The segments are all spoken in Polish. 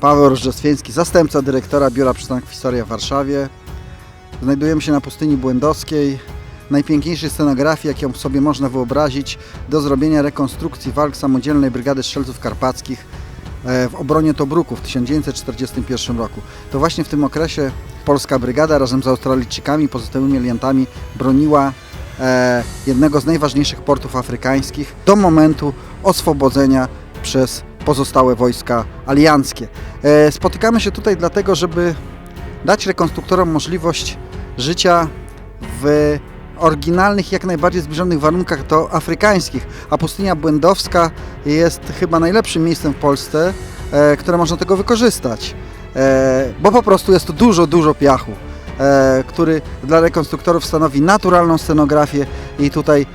Paweł Rożdżestwieński, zastępca dyrektora Biura Przystanków Historia w Warszawie. Znajdujemy się na pustyni błędowskiej, najpiękniejszej scenografii, jaką sobie można wyobrazić, do zrobienia rekonstrukcji walk samodzielnej Brygady Strzelców Karpackich e, w obronie Tobruku w 1941 roku. To właśnie w tym okresie polska brygada razem z Australijczykami i pozostałymi aliantami broniła e, jednego z najważniejszych portów afrykańskich do momentu oswobodzenia przez pozostałe wojska alianckie. E, spotykamy się tutaj dlatego, żeby dać rekonstruktorom możliwość życia w oryginalnych, jak najbardziej zbliżonych warunkach do afrykańskich, a pustynia błędowska jest chyba najlepszym miejscem w Polsce, e, które można tego wykorzystać, e, bo po prostu jest tu dużo, dużo piachu, który dla rekonstruktorów stanowi naturalną scenografię i tutaj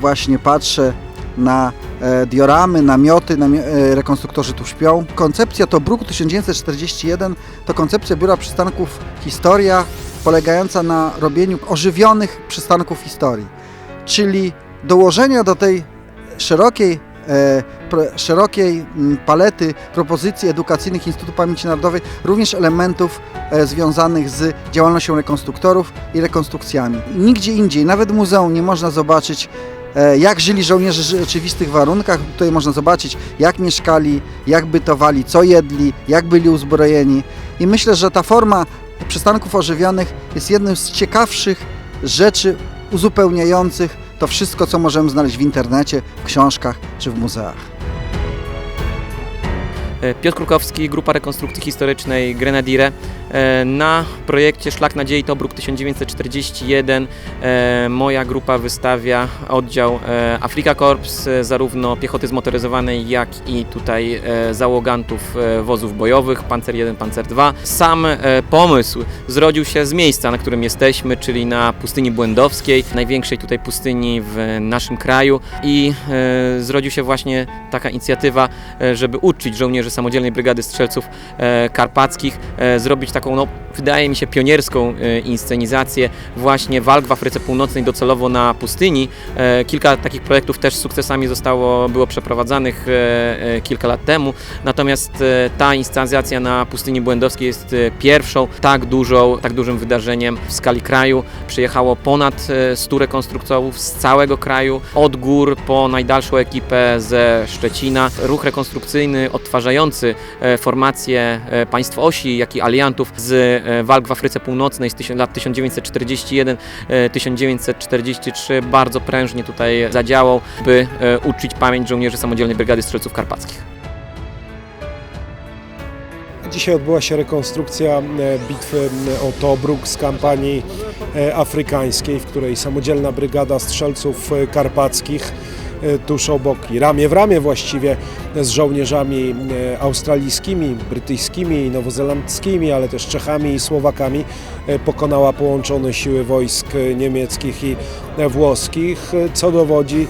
właśnie patrzę na e, dioramy, namioty, namio- e, rekonstruktorzy tu śpią. Koncepcja Tobruku 1941 to koncepcja Biura Przystanków Historia, polegająca na robieniu ożywionych przystanków historii, czyli dołożenia do tej szerokiej, e, szerokiej palety propozycji edukacyjnych Instytutu Pamięci Narodowej również elementów związanych z działalnością rekonstruktorów i rekonstrukcjami. Nigdzie indziej, nawet w muzeum nie można zobaczyć jak żyli żołnierze w rzeczywistych warunkach. Tutaj można zobaczyć, jak mieszkali, jak bytowali, co jedli, jak byli uzbrojeni. I myślę, że ta forma przystanków ożywionych jest jednym z ciekawszych rzeczy uzupełniających to wszystko, co możemy znaleźć w internecie, w książkach czy w muzeach. E, Piotr Krukowski, Grupa Rekonstrukcji Historycznej Grenadire. E, Na projekcie Szlak Nadziei Tobruk 1941 e, moja grupa wystawia oddział e, Afrika Korps, e, zarówno piechoty zmotoryzowanej, jak i tutaj załogantów wozów bojowych, Panzer 1, Panzer 2. Sam pomysł zrodził się z miejsca, na którym jesteśmy, czyli na pustyni błędowskiej, największej tutaj pustyni w naszym kraju i zrodził się właśnie taka inicjatywa, żeby uczyć żołnierzy samodzielnej brygady strzelców karpackich, この wydaje mi się, pionierską e, inscenizację właśnie walk w Afryce Północnej docelowo na pustyni. E, Kilka takich projektów też z sukcesami zostało, było przeprowadzanych e, kilka lat temu, natomiast ta inscenizacja na pustyni błędowskiej jest pierwszą tak dużą, tak dużym wydarzeniem w skali kraju. Przyjechało ponad e, 100 rekonstruktorów z całego kraju, od gór po najdalszą ekipę ze Szczecina. Ruch rekonstrukcyjny odtwarzający formacje państw osi, jak i aliantów z walk w Afryce Północnej z lat 1941-1943 bardzo prężnie tutaj zadziałał, by e, uczyć pamięć żołnierzy Samodzielnej Brygady Strzelców Karpackich. Dzisiaj odbyła się rekonstrukcja e, bitwy o Tobruk z kampanii e, afrykańskiej, w której samodzielna brygada strzelców e, karpackich e, tuż obok i ramię w ramię właściwie z żołnierzami e, australijskimi, brytyjskimi, nowozelandzkimi, ale też Czechami i Słowakami e, pokonała połączone siły wojsk e, niemieckich i e, włoskich, e, co dowodzi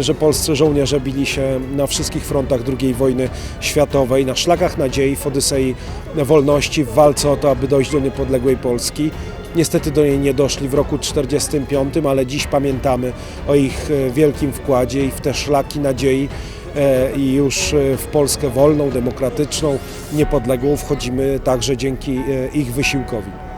że polscy żołnierze bili się na wszystkich frontach II wojny światowej, na szlakach nadziei, w Odysei Wolności, w walce o to, aby dojść do niepodległej Polski. Niestety do niej nie doszli w roku 1945, ale dziś pamiętamy o ich e, wielkim wkładzie i w te szlaki nadziei e, i już e, w Polskę wolną, demokratyczną, niepodległą wchodzimy także dzięki ich wysiłkowi.